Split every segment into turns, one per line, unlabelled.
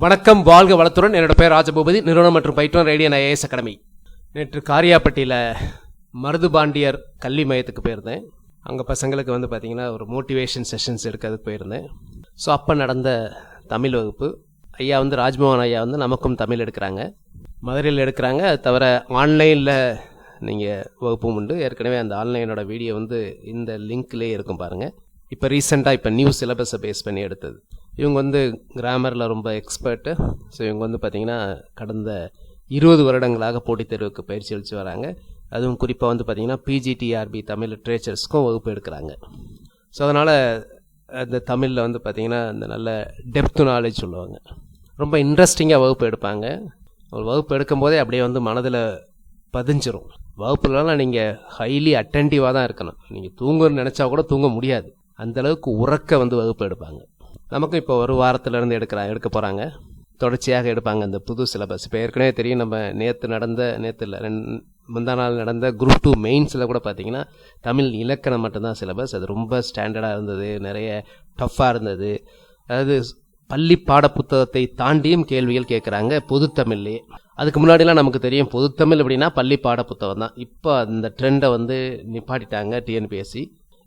வணக்கம் வாழ்க வளத்துடன். என்னோட பேர் ராஜபூபதி. நிறுவனம் மற்றும் பயிற்றுனர் ரேடியன் ஐஏஎஸ் அகாடமி. நேற்று காரியாப்பட்டியில் மருதுபாண்டியர் கல்வி மையத்துக்கு போயிருந்தேன். அங்கே பசங்களுக்கு வந்து பார்த்திங்கன்னா ஒரு மோட்டிவேஷன் செஷன்ஸ் எடுக்கிறதுக்கு போயிருந்தேன். ஸோ அப்போ நடந்த தமிழ் வகுப்பு. ஐயா வந்து ராஜ்மோகன் ஐயா வந்து நமக்கும் தமிழ் எடுக்கிறாங்க. மதுரையில் எடுக்கிறாங்க. அது தவிர ஆன்லைனில் நீங்கள் வகுப்பும் உண்டு. ஏற்கனவே அந்த ஆன்லைனோட வீடியோ வந்து இந்த லிங்க்லேயே இருக்கும் பாருங்கள் இப்போ ரீசெண்டாக இப்போ நியூ சிலபஸை பேஸ் பண்ணி எடுத்தது. இவங்க வந்து கிராமரில் ரொம்ப எக்ஸ்பர்ட்டு ஸோ இவங்க வந்து பார்த்திங்கன்னா கடந்த இருபது வருடங்களாக போட்டித் தேர்வுக்கு பயிற்சி அளித்து வராங்க. அதுவும் குறிப்பாக வந்து பார்த்திங்கன்னா பிஜிடிஆர்பி தமிழ் லிட்ரேச்சர்ஸ்க்கும் வகுப்பு எடுக்கிறாங்க. ஸோ அதனால் அந்த தமிழில் வந்து பார்த்திங்கன்னா அந்த நல்ல டெப்த்து நாலேஜ் சொல்லுவாங்க ரொம்ப இன்ட்ரெஸ்டிங்காக வகுப்பு எடுப்பாங்க. ஒரு வகுப்பு எடுக்கும்போதே அப்படியே வந்து மனதில் பதிஞ்சிரும். வகுப்புலலாம் நீங்கள் ஹைலி அட்டென்டிவாக தான் இருக்கணும். நீங்கள் தூங்கணும்னு நினச்சா கூட தூங்க முடியாது. அந்தளவுக்கு உறக்க வந்து வகுப்பு எடுப்பாங்க. நமக்கும் இப்போ ஒரு வாரத்திலேருந்து எடுக்கிறாங்க எடுக்க போகிறாங்க தொடர்ச்சியாக எடுப்பாங்க அந்த புது சிலபஸ் இப்போ ஏற்கனவே தெரியும் நம்ம நேற்று நடந்த நேற்று இல்லை முந்தா நாள் நடந்த குரூப் டூ மெயின்ஸில் கூட பார்த்தீங்கன்னா தமிழ் இலக்கணம் மட்டும்தான் சிலபஸ் அது ரொம்ப ஸ்டாண்டர்டாக இருந்தது நிறைய டஃப்பாக இருந்தது. அதாவது பள்ளி பாட புத்தகத்தை தாண்டியும் கேள்விகள் கேட்குறாங்க பொதுத்தமிழ்லேயே அதுக்கு முன்னாடிலாம் நமக்கு தெரியும் பொதுத்தமிழ் அப்படின்னா பள்ளி பாட புத்தகம் தான். இப்போ அந்த ட்ரெண்டை வந்து நிப்பாட்டிட்டாங்க டிஎன்பிஎஸ்சி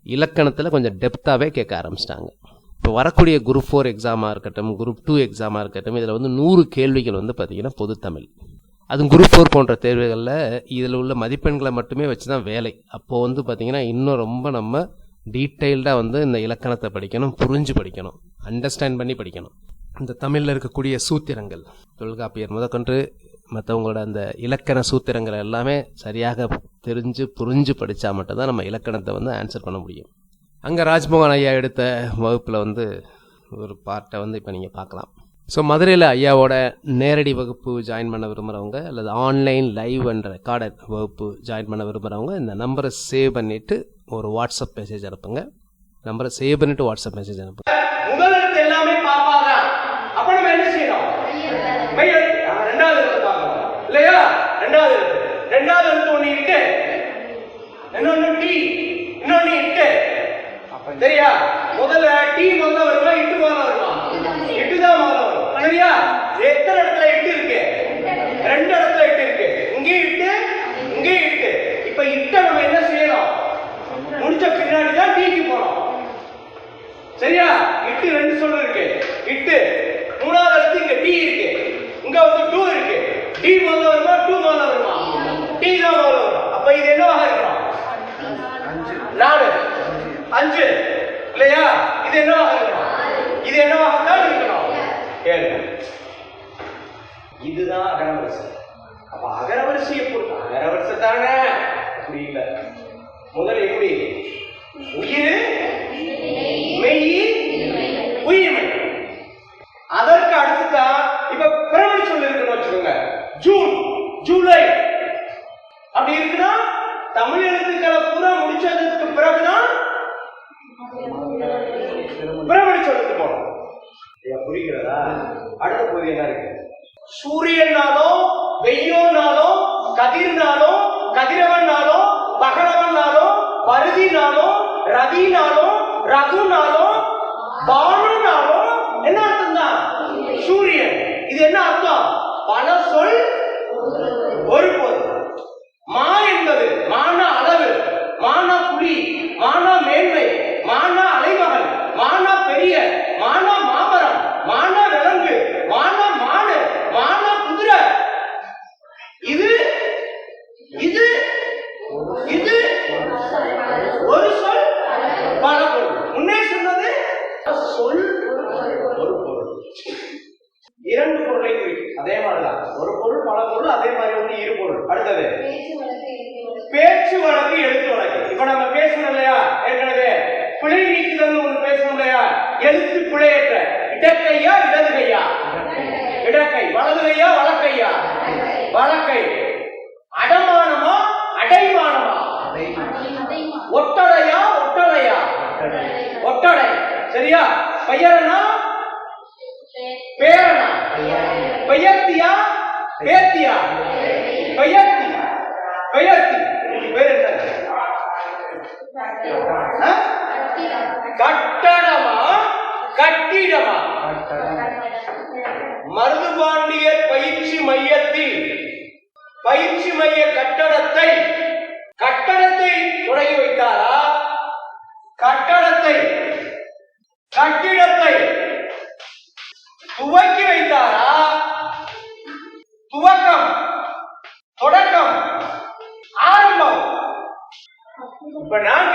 இலக்கணத்தில் கொஞ்சம் டெப்த்தாகவே கேட்க ஆரம்பிச்சிட்டாங்க. இப்போ வரக்கூடிய குரூப் ஃபோர் எக்ஸாமாக இருக்கட்டும் குரூப் டூ எக்ஸாமாக இருக்கட்டும் இதில் வந்து நூறு கேள்விகள் வந்து பார்த்திங்கன்னா பொதுத்தமிழ் அதுவும் குரூப் ஃபோர் போன்ற தேர்வுகளில் இதில் உள்ள மதிப்பெண்களை மட்டுமே வச்சு தான் வேலை. அப்போது வந்து பார்த்திங்கன்னா இன்னும் ரொம்ப நம்ம டீட்டெயில்டாக வந்து இந்த இலக்கணத்தை படிக்கணும் புரிஞ்சு படிக்கணும் அண்டர்ஸ்டாண்ட் பண்ணி படிக்கணும். இந்த தமிழில் இருக்கக்கூடிய சூத்திரங்கள் தொல்காப்பியர் முதற்கொண்டு மற்றவங்களோட அந்த இலக்கண சூத்திரங்கள் எல்லாமே சரியாக தெரிஞ்சு புரிஞ்சு படித்தா மட்டும்தான் நம்ம இலக்கணத்தை வந்து ஆன்சர் பண்ண முடியும். அங்கே ராஜ்மோகன் ஐயா எடுத்த வகுப்பில் வந்து ஒரு பார்ட்டை வந்து இப்போ நீங்கள் பார்க்கலாம். ஸோ மதுரையில் ஐயாவோட நேரடி வகுப்பு ஜாயின் பண்ண விரும்புகிறவங்க அல்லது ஆன்லைன் லைவ் அண்ட் ரெக்கார்டட் வகுப்பு ஜாயின் பண்ண விரும்புகிறவங்க இந்த நம்பரை சேவ் பண்ணிவிட்டு ஒரு வாட்ஸ்அப் மெசேஜ் அனுப்புங்க. நம்பரை சேவ் பண்ணிவிட்டு வாட்ஸ்அப் மெசேஜ் அனுப்புங்க
என்ன ரெண்டாவது ரெண்டாவது டி இன்னொன்று இருக்கு. சரியா? முதல்ல டி முதல்ல வருமா இட்டு முதல்ல வருமா? இட்டு தான் முதல்ல வரும். சரியா? எத்தனை இடத்துல இட்டு இருக்கு? ரெண்டு இடத்துல இட்டு இருக்கு. இங்கேயும் இட்டு இங்கேயும் இட்டு. இப்ப இட்ட நம்ம என்ன செய்யணும்? முடிச்ச பின்னாடி தான் டீக்கு போனோம் சரியா? இட்டு ரெண்டு சொல்லு இருக்கு. இட்டு. மூணாவது இடத்து இங்க டி இருக்கு. இங்க வந்து டூ இருக்கு. டி முதல்ல வருமா டூ முதல்ல வருமா? டி தான் முதல்ல வரும். அப்ப இது என்னவாக இருக்கணும்? நாலு. அஞ்சு. இல்லையா? இது என்னவாக இருக்கணும்? இது என்னவாக தான் இருக்கணும்? ஏழு இதுதான் அகரவரிசை. அப்ப அகரவரிசையை பொறுத்து அகரவரிசை தானே? அப்படி இல்லை. முதல் எப்படி? உயிர் மெய் உயிர்மை. அதற்கு அடுத்துதான் இப்ப பிறமொழி சொல் இருக்குன்னு வச்சுக்கோங்க. June July. அப்படி இருக்குன்னா தமிழ் எழுத்துக்களை பூரா முடிச்சது அடுத்த பகுதி என்ன இருக்கு சூரியனாலும் வெய்யோனாலும் கதிர்னாலும் கதிரவனாலும் பகலவனாலும் பருதினாலும் ரதினாலும் ரகுனாலும் வழக்கு எழுத்து வழக்கு. இப்ப நம்ம பேசணும் இல்லையா? ஏற்கனவே. பிழை நீக்குதல் ஒண்ணு பேசணும் இல்லையா? எழுத்து பிழையற்ற. இடக்கையா இடது கையா இடக்கை. வலது கையா வலக்கையா? வலக்கை. அடமானமா அடைமானமா? ஒட்டடையா ஒட்டடையா? ஒட்டடை. சரியா? பெயரனா கட்டிடமா மருதுபாண்டியர் பயிற்சி மையத்தில் பயிற்சி மைய கட்டடத்தை கட்டடத்தை தொடங்கி வைத்தாரா? கட்டடத்தை கட்டிடத்தை துவக்கி வைத்தாரா? துவக்கம் தொடக்கம் ஆரம்பம். இப்ப நான்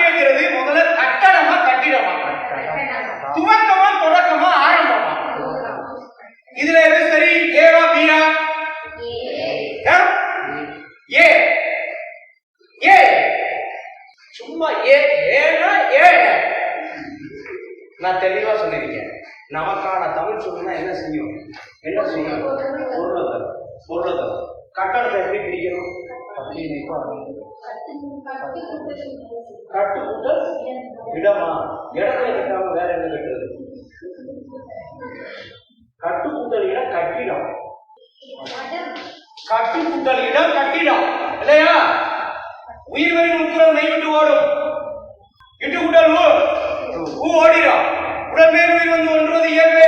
தரும் கட்டணத்தை பிடிக்கணும் பிரிக்கணும்? கட்டுக்கூட்டல் இடமா? இடத்துல கட்டாம வேற என்ன கட்டுறது? கட்டுக்கூட்டல் இடம் கட்டிடம். கட்டுக்கூட்டல் இடம் கட்டிடம். இல்லையா? உயிர் உயிர்வரின் உட்புறம் நெய்விட்டு ஓடும். இட்டு கூட்டல் ஊ ஊ ஓடிடும். உடல் மேல் உயிர் வந்து ஒன்றுவது இயல்பு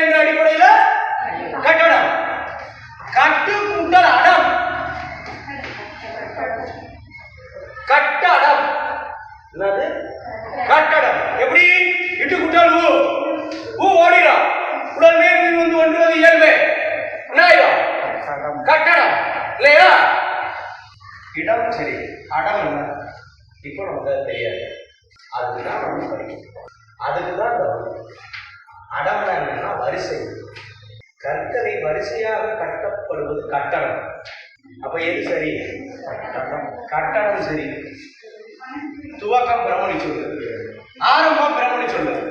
கட்டப்படுவது கட்டடம் அப்ப எது சரி? கட்டடம் சரி. துவக்கம் பிரமணி சொல்லுது ஆரம்பம் பிரமணி சொல்லுது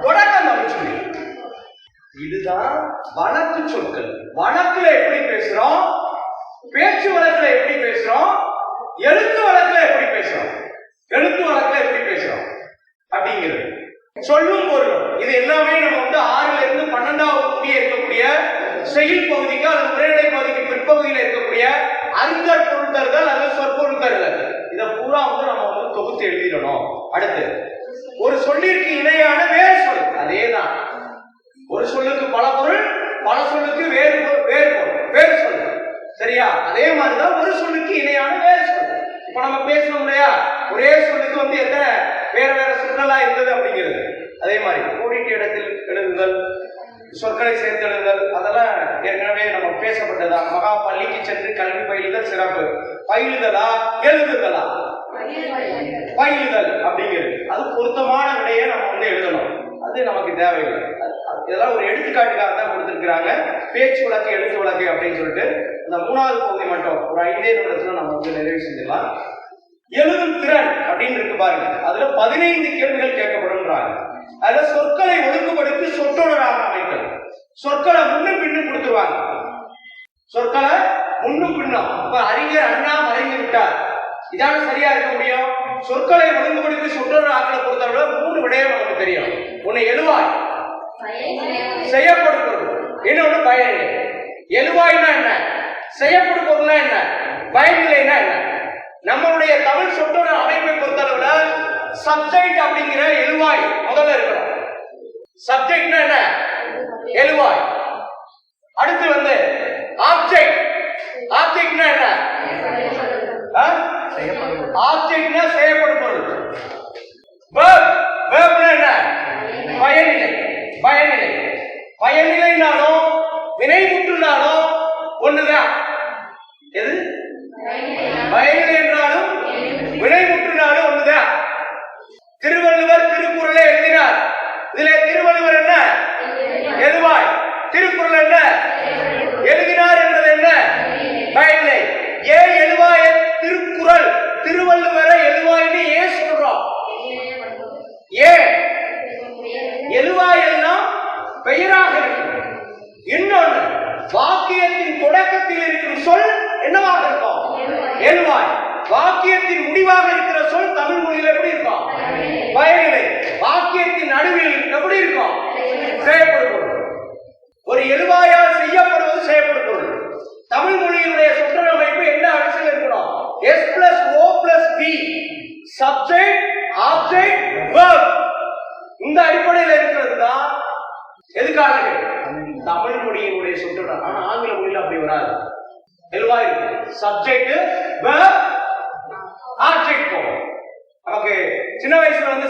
தொடக்கம் தமிழ் சொல்லு இதுதான் வழக்கு சொற்கள். வழக்குல எப்படி பேசுறோம்? பேச்சு வழக்குல எப்படி பேசுறோம்? எழுத்து வழக்குல எப்படி பேசுறோம்? எழுத்து வழக்குல எப்படி பேசுறோம்? அப்படிங்கிறது. சொல்லும் பொருள். இது எல்லாமே நம்ம வந்து ஆறுல இருந்து பன்னெண்டாவது இருக்கக்கூடிய செயல் பகுதிக்கு அல்லது உரைநடை பகுதிக்கு பிற்பகுதியில் இருக்கக்கூடிய அங்கற் பொருள் அல்லது சொற்பொருள் இதை பூரா வந்து நம்ம வந்து தொகுத்து எழுதிடணும். அடுத்து ஒரு சொல்லிற்கு இணையான வேறு சொல். அதேதான். ஒரு சொல்லுக்கு பல பொருள் பல சொல்லுக்கு வேறு பொருள் வேறு பொருள் வேறு சொல். சரியா? அதே மாதிரிதான் ஒரு சொல்லுக்கு இணையான வேறு சொல். இப்ப நம்ம பேசணும் இல்லையா? ஒரே சொல்லுக்கு வந்து எத்தனை வேற வேற சுற்றலா இருந்தது அப்படிங்கிறது. அதே மாதிரி கூடிட்டு இடத்தில் எழுதுதல் சொற்களை சேர்ந்தெழுதல் அதெல்லாம் ஏற்கனவே நம்ம பேசப்பட்டதா? மகா பள்ளிக்கு சென்று கல்வி பயிலுதல் சிறப்பு. பயிலுதலா? எழுதுதலா? பயிலுதல் அப்படிங்கிறது. அது பொருத்தமான விடையை நம்ம வந்து எழுதணும். அது நமக்கு தேவையில்லை. அது- இதெல்லாம் ஒரு எடுத்துக்காட்டுக்காக தான் கொடுத்துருக்குறாங்க. பேச்சு வழக்கு எழுத்து வழக்கு அப்படின்னு சொல்லிட்டு இந்த மூணாவது பகுதி மட்டும் ஒரு ஐந்தே நிமிடத்துல நம்ம வந்து நிறைவு செஞ்சிடலாம். எழுதும் திறன் அப்படின்னு இருக்கு பாருங்க. அதுல பதினைந்து கேள்விகள் கேட்கப்படும்ன்றாங்க. அதுல சொற்களை ஒழுங்குபடுத்தி சொற்றொடராக அமைக்கும். சொற்களை முன்னும் பின்னும் கொடுத்துருவாங்க. சொற்களை முன்னும் பின்னும். இப்ப அறிஞர் அண்ணா மறைந்து விட்டார். இதான சரியா இருக்க முடியும்? சொற்களை ஒழுங்குபடுத்தி சொற்றொரு ஆக்களை பொறுத்தவரை மூணு விடயம் நமக்கு தெரியும். ஒண்ணு எழுவாய். செய்யப்படும் பொருள் இன்னொன்னு பயனில்லை எழுவாய்னா என்ன? செய்யப்படும் என்ன? பயனில்லைனா என்ன? நம்மளுடைய தமிழ் சொற்றொரு அமைப்பை பொறுத்தளவுல சப்ஜெக்ட் அப்படிங்கிற எழுவாய் முதல்ல இருக்கணும். சப்ஜெக்ட்னா எழுவாய். அடுத்து வந்து ஆப்ஜெக்ட் ஆப்ஜெக்ட்னா என்ன? ஆப்ஜெக்ட்னா செய்யப்படும் என்ன? எழுதினார் என்பது என்ன? பயனில்லை. எழுவாய திருக்குறள்? திருவள்ளுவர எழுவாயின்னு ஏன் சொல்றோம்? ஏன்? எழுவாயெல்லாம் பெயராக இருக்கும். இன்னொன்று வாக்கியத்தின் தொடக்கத்தில் இருக்கும் சொல் என்னவாக இருக்கும்? எழுவாய். வாக்கியத்தின் முடிவாக இருக்கிற சொல் தமிழ் மொழியில் எப்படி இருக்கும்? பயனில்லை.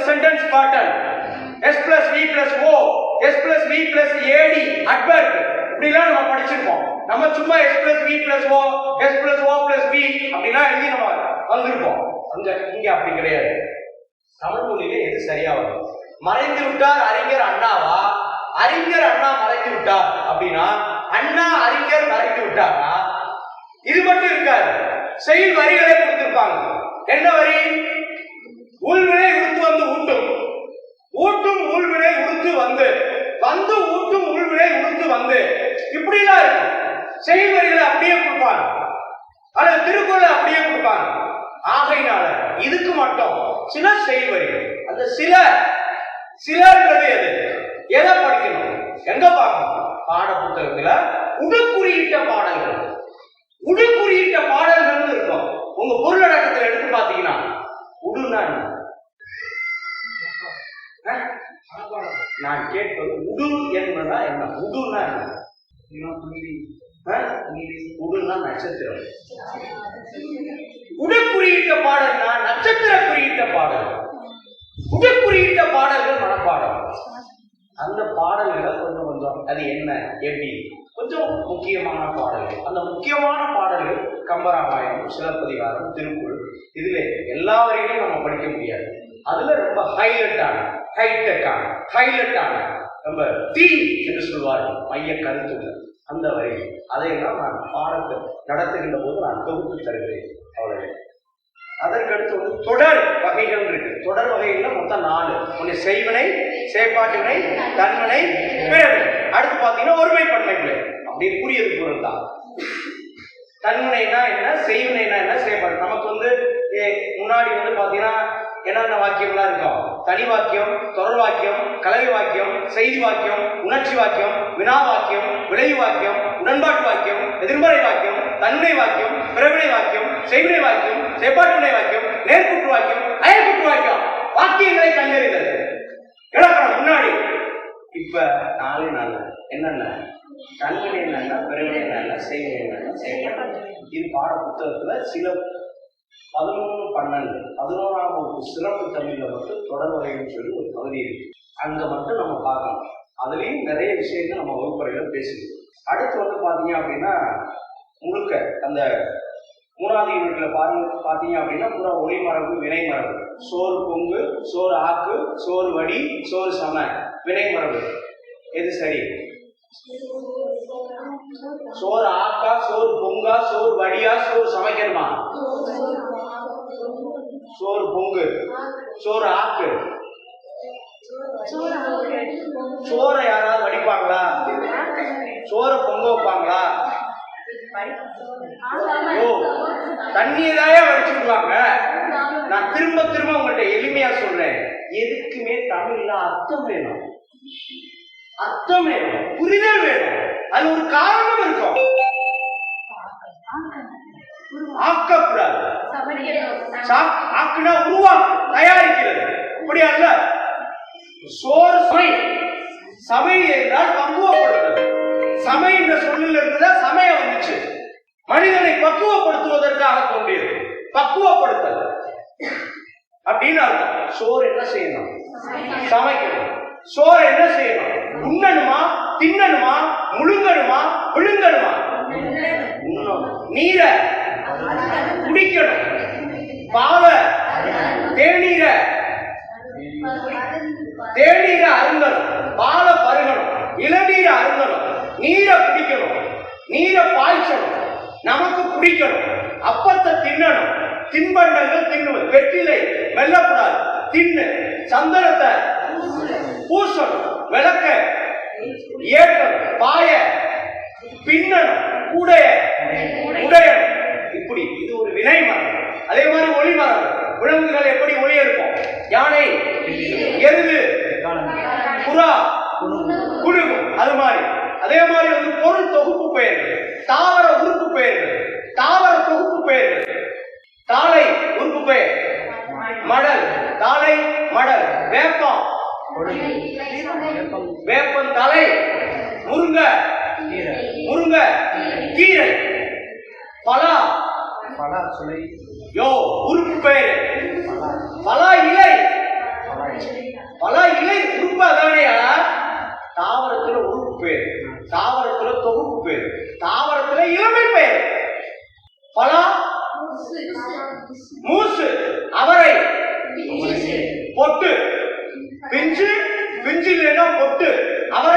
வயசுல sentence pattern S plus V plus O S plus V plus AD adverb இப்படிலாம் நம்ம படிச்சிருப்போம். நம்ம சும்மா S plus V plus O S plus O plus V அப்படிலாம் எழுதி நம்ம வந்திருப்போம். அங்க இங்க அப்படி கிடையாது. தமிழ் மொழியில எது சரியா வரும்? மறைந்து விட்டார் அறிஞர் அண்ணாவா? அறிஞர் அண்ணா மறைந்து விட்டார் அப்படின்னா அண்ணா அறிஞர் மறைந்து விட்டாரா? இது மட்டும் இருக்காது. செயல் வரிகளை கொடுத்திருப்பாங்க. என்ன வரி? உள் உடுத்து வந்து ஊட்டும் ஊட்டும் உள்வினை உடுத்து வந்து வந்து ஊட்டும் உள்வினை உடுத்து வந்து. இப்படிலாம் இருக்கும் செயல் அப்படியே கொடுப்பாங்க. அல்லது திருக்குறளை அப்படியே கொடுப்பாங்க. ஆகையினால இதுக்கு மட்டும் சில செயல் அந்த சில சிலன்றது எது? எதை படிக்கணும்? எங்க பார்க்கணும்? பாட புத்தகத்துல உடுக்குறியிட்ட பாடல்கள். உடுக்குறியிட்ட பாடல்கள் இருக்கும். உங்க பொருளடக்கத்துல எடுத்து பாத்தீங்கன்னா உடுனா நான் கேட்பது உடு என்பதா என்ன? உடுனா என்ன? உடுனா நட்சத்திரம். உடற்குறியிட்ட பாடல்னா நட்சத்திர குறியிட்ட பாடல். உடற்குறியிட்ட பாடல்கள் மனப்பாடம். அந்த பாடல்களை கொஞ்சம் கொஞ்சம் அது என்ன? எப்படி? கொஞ்சம் முக்கியமான பாடல்கள். அந்த முக்கியமான பாடல்கள் கம்பராமாயணம் சிலப்பதிகாரம் திருக்குறள். இதுல எல்லா வரையிலும் நம்ம படிக்க முடியாது. அதுல ரொம்ப ஹைலைட்டான ஹைடெக்கான ஹைலைட்டான ரொம்ப தீ என்று சொல்வார்கள் மைய கருத்துள்ள அந்த வரி அதையெல்லாம் நான் பாடத்தை நடத்துகின்ற போது நான் தொகுத்து தருகிறேன் அவ்வளவு அதற்கடுத்து வந்து தொடர் வகைகள் இருக்கு. தொடர் வகைகள்ல மொத்தம் நாலு. ஒண்ணு செய்வனை செயற்பாட்டினை தன்மனை பிறவினை அடுத்து பாத்தீங்கன்னா ஒருமை பன்மைகளை அப்படி புரியுது பொருள் தான் தன்மனைனா என்ன செய்வனைனா என்ன செயற்பாடு. நமக்கு வந்து முன்னாடி வந்து பார்த்தீங்கன்னா என்னென்ன வாக்கியம்லாம் இருக்கும் தனி வாக்கியம் தொடர் வாக்கியம் கலவை வாக்கியம் செய்தி வாக்கியம் உணர்ச்சி வாக்கியம் வினா வாக்கியம் விளைவு வாக்கியம் உடன்பாட்டு வாக்கியம் எதிர்மறை வாக்கியம் தன்மை வாக்கியம் பிறவினை வாக்கியம் செய்வினை வாக்கியம் செயற்பாட்டுவினை வாக்கியம் நேர்குற்று வாக்கியம் அயற்குற்று வாக்கியம் வாக்கியங்களை கண்டறிதல். இலக்கணம் முன்னாடி இப்ப நாலு நாள் என்னென்ன? தன்வினை என்னென்ன பிறவினை என்னென்ன செய்வினை என்னென்ன செயல்பாடு இது பாட புத்தகத்துல சில பதினொன்று பன்னெண்டு பதினோராம் வகுப்பு சிறப்பு தமிழில் மட்டும் தொடர் வரைன்னு சொல்லி ஒரு பகுதி இருக்கு. அங்க மட்டும் நம்ம பார்க்கணும். அதுலேயும் நிறைய விஷயங்கள் நம்ம வகுப்பறையில பேசணும் அடுத்து வந்து பாத்தீங்க அப்படின்னா முழுக்க அந்த மூணாவது யூனிட்ல பாருங்க பாத்தீங்க அப்படின்னா பூரா ஒளி மரபு வினை மரபு. சோறு பொங்கு சோறு ஆக்கு சோறு வடி சோறு சம. வினை மரபு. எது சரி? சோறு ஆக்கா சோறு பொங்கா சோறு வடியா சோறு சமைக்கணுமா? சோறு பொங்கு. சோறு ஆக்கு. சோறை யாராவது வடிப்பாங்களா? சோறை பொங்க வைப்பாங்களா? ஓ தண்ணியதாயே வடிச்சுக்குவாங்க நான் திரும்ப திரும்ப உங்கள்கிட்ட எளிமையா சொல்றேன். எதுக்குமே தமிழ்ல அர்த்தம் வேணும். அர்த்தம் வேணும். புரிதல் வேணும். அது ஒரு காரணம் இருக்கும். ஆக்கக்கூடாது சா- ஆக்குனா உருவாக்கு தயாரிக்கிறது. அப்படியா அல்ல சோறு சுவை. சமை என்றால் பக்குவப்படுத்துறது சமை என்ற சொல்லில் இருந்ததா சமயம் வந்துச்சு. மனிதனை பக்குவப்படுத்துவதற்காக தோன்றியது. பக்குவப்படுத்தல். அப்படின்னு அர்த்தம் சோறு என்ன செய்யணும்? சமைக்கணும். சோறு என்ன செய்யணும்? உண்ணணுமா தின்னணுமா முழுங்கணுமா விழுங்கணுமா நீரை குடிக்கணும். பாவ தேநீரை தேநீரை அருங்கணும் பாலை பருகணும். இளநீரை அருங்கணும் நீரை குடிக்கணும். நீரை பாய்ச்சணும். நமக்கு குடிக்கணும் அப்பத்தை தின்னணும். தின்பண்டங்கள் தின்னுவது வெற்றிலை வெல்லக்கூடாது தின்னு. சந்தனத்தை பூசணும். விளக்க ஏற்ற பாய பின்னணும் கூடைய உடையணும் இப்படி இது ஒரு வினை மரம் அதே மாதிரி ஒளி மரம் விலங்குகள் எப்படி ஒளி எடுப்போம் யானை எருது புறா குழுகும் அது மாதிரி அதே மாதிரி வந்து பொருள் தொகுப்பு பெயர்கள் தாவர உறுப்பு பெயர்கள் தாவர தொகுப்பு பெயர்கள் தாளை உறுப்பு பெயர் மடல் தாளை மடல் வேப்பம் வேப்பம் தலை முருங்க முருங்க கீரை. பலா.
பலா சுளை.
யோ உறுப்பு பெயர்.
பலா இலை.
பலா இலை. உறுப்பு அதானையா தாவரத்துல உறுப்பு பேர் தாவரத்துல தொகுப்பு பேர் தாவரத்துல இளமை பெயர். பலா. மூசு. அவரை. பொட்டு. பிஞ்சு. பிஞ்சு இல்லைன்னா பொட்டு. அவரை.